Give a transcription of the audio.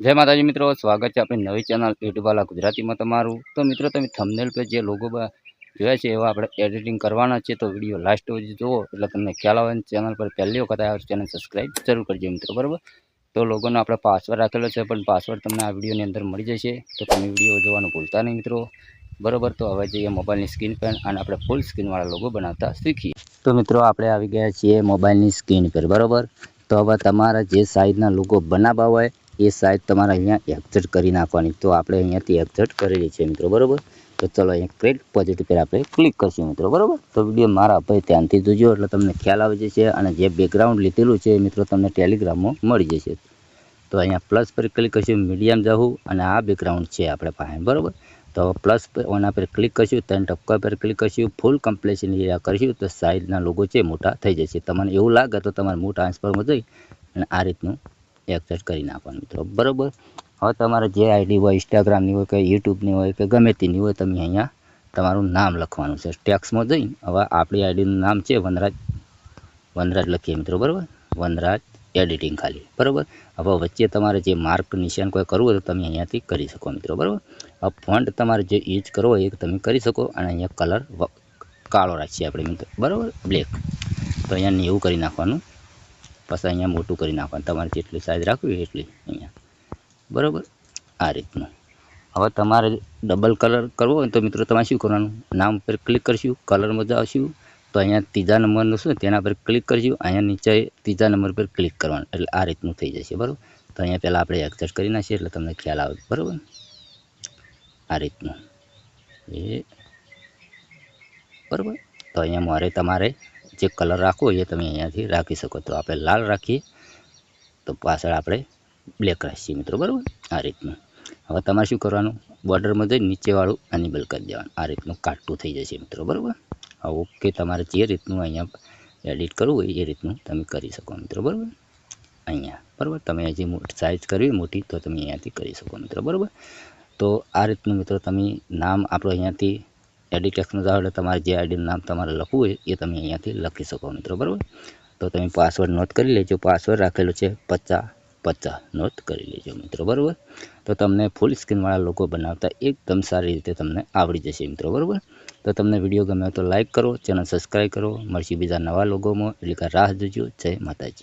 જય માતાજી મિત્રો, સ્વાગત છે આપણી નવી ચેનલ યુટ્યુબવાલા ગુજરાતીમાં તમારું. તો મિત્રો, તમે થમનેલ પર જે લોગો જોયા છે એવા આપણે એડિટિંગ કરવાના છે, તો વીડિયો લાસ્ટ સુધી જુઓ. એટલે તમને ખ્યાલ આવે ચેનલ પર પહેલી વખત આવ્યો ચેનલ સબસ્ક્રાઈબ જરૂર કરજો મિત્રો, બરાબર? તો લોગોનો આપણે પાસવર્ડ રાખેલો છે, પણ પાસવર્ડ તમને આ વિડીયોની અંદર મળી જશે. તો તમે વીડિયો જોવાનું ભૂલતા નહીં મિત્રો. બરાબર? તો હવે જઈએ મોબાઈલની સ્ક્રીન પર અને આપણે ફૂલ સ્ક્રીનવાળા લોગો બનાવતા શીખીએ. તો મિત્રો, આપણે આવી ગયા છીએ મોબાઈલની સ્ક્રીન પર, બરાબર? તો હવે તમારા જે સાઇઝના લોગો બનાવવા હોય એ સાઈજ તમારે અહીંયા એક્ઝેટ કરી નાખવાની. તો આપણે અહીંયાથી એક્ઝેટ કરેલી છે મિત્રો, બરાબર? તો ચલો અહીંયા ક્રેડ પોઝિટિવ પર આપણે ક્લિક કરશું મિત્રો, બરાબર? તો વીડિયો મારા ભાઈ ધ્યાનથી જોજો, એટલે તમને ખ્યાલ આવી જશે અને જે બેકગ્રાઉન્ડ લીધેલું છે મિત્રો તમને ટેલિગ્રામમાં મળી જશે. તો અહીંયા પ્લસ પર ક્લિક કરશું મીડિયમ જવું અને આ બેકગ્રાઉન્ડ છે આપણે પાસે, બરાબર? તો પ્લસ પર, ઓના પર ક્લિક કરશું ત્રણ ટપકા પર ક્લિક કરશું ફૂલ કમ્પ્લેશન એરિયા કરશું, તો સાઇઝના લોગો છે મોટા થઈ જશે. તમને એવું લાગે તો તમારે મોટા ટ્રાન્સફરમાં જઈ અને આ રીતનું એક્સેટ કરી નાખવાનું, મિત્રો. બરાબર? હવે તમારે જે આઈડી હોય ઇન્સ્ટાગ્રામની હોય કે યુટ્યુબની હોય કે ગમે તેની હોય, તમે અહીંયા તમારું નામ લખવાનું છે. ટેક્સમાં જઈ હવે આપણી આઈડીનું નામ છે વનરાજ વનરાજ લખીએ મિત્રો, બરાબર? વનરાજ એડિટિંગ ખાલી, બરાબર? હવે વચ્ચે તમારે જે માર્ક નિશાન કોઈ કરવું હોય તો તમે અહીંયાથી કરી શકો મિત્રો, બરાબર? હવે ફોન્ટ તમારે જે યુઝ કરવો હોય એ તમે કરી શકો અને અહીંયા કલર કાળો રાખીએ આપણે મિત્રો, બરાબર? બ્લેક તો અહીંયા નેવું કરી નાખવાનું. પછી અહીંયા મોટું કરી નાખવાનું. તમારે જેટલી સાઈઝ રાખવી એટલી અહીંયા. બરાબર? આ રીતનું. હવે તમારે ડબલ કલર કરવો હોય તો મિત્રો તમારે શું કરવાનું? નામ પર ક્લિક કરશું કલરમાં જશું. તો અહીંયા ત્રીજા નંબરનું શું તેના પર ક્લિક કરશું. અહીંયા નીચે ત્રીજા નંબર પર ક્લિક કરવાનું. એટલે આ રીતનું થઈ જશે. બરાબર? તો અહીંયા પહેલાં આપણે એક્સેટ કરી નાખીએ એટલે તમને ખ્યાલ આવે. બરાબર? આ રીતનું. એ. બરાબર? તો અહીંયા મારે તમારે જે કલર રાખવો એ તમે અહીંયાથી રાખી શકો. તો આપણે લાલ રાખીએ. તો પાછળ આપણે બ્લેક રાખીએ મિત્રો, બરાબર? આ રીતનું. હવે તમારે શું કરવાનું? બોર્ડરમાં જઈ નીચેવાળું એનિબલ કરી દેવાનું. આ રીતનું કાટું થઈ જશે મિત્રો, બરાબર? હા ઓકે, તમારે જે રીતનું અહીંયા એડિટ કરવું હોય એ રીતનું તમે કરી શકો મિત્રો, બરાબર? અહીંયા, બરાબર? તમે જે સાઇઝ કરવી મોટી તો તમે અહીંયાથી કરી શકો મિત્રો, બરાબર? તો આ રીતનું મિત્રો તમે નામ આપણું અહીંયાથી એડિટ ટેક્સમાં જાઓ એટલે તમારે જે આઈડીનું નામ તમારે લખવું હોય એ તમે અહીંયાથી લખી શકો મિત્રો, બરાબર? તો તમે પાસવર્ડ નોટ કરી લેજો. પાસવર્ડ રાખેલો છે પચાસ પચાસ. નોટ કરી લેજો મિત્રો, બરાબર? તો તમને ફૂલ સ્ક્રીનવાળા લોકો બનાવતા એકદમ સારી રીતે તમને આવડી જશે મિત્રો, બરાબર? તો તમને વીડિયો ગમે તો લાઇક કરો, ચેનલ સબસ્ક્રાઈબ કરો. મળશે બીજા નવા લોગોમાં. એટલે કે રાહ જોજો. જય માતાજી.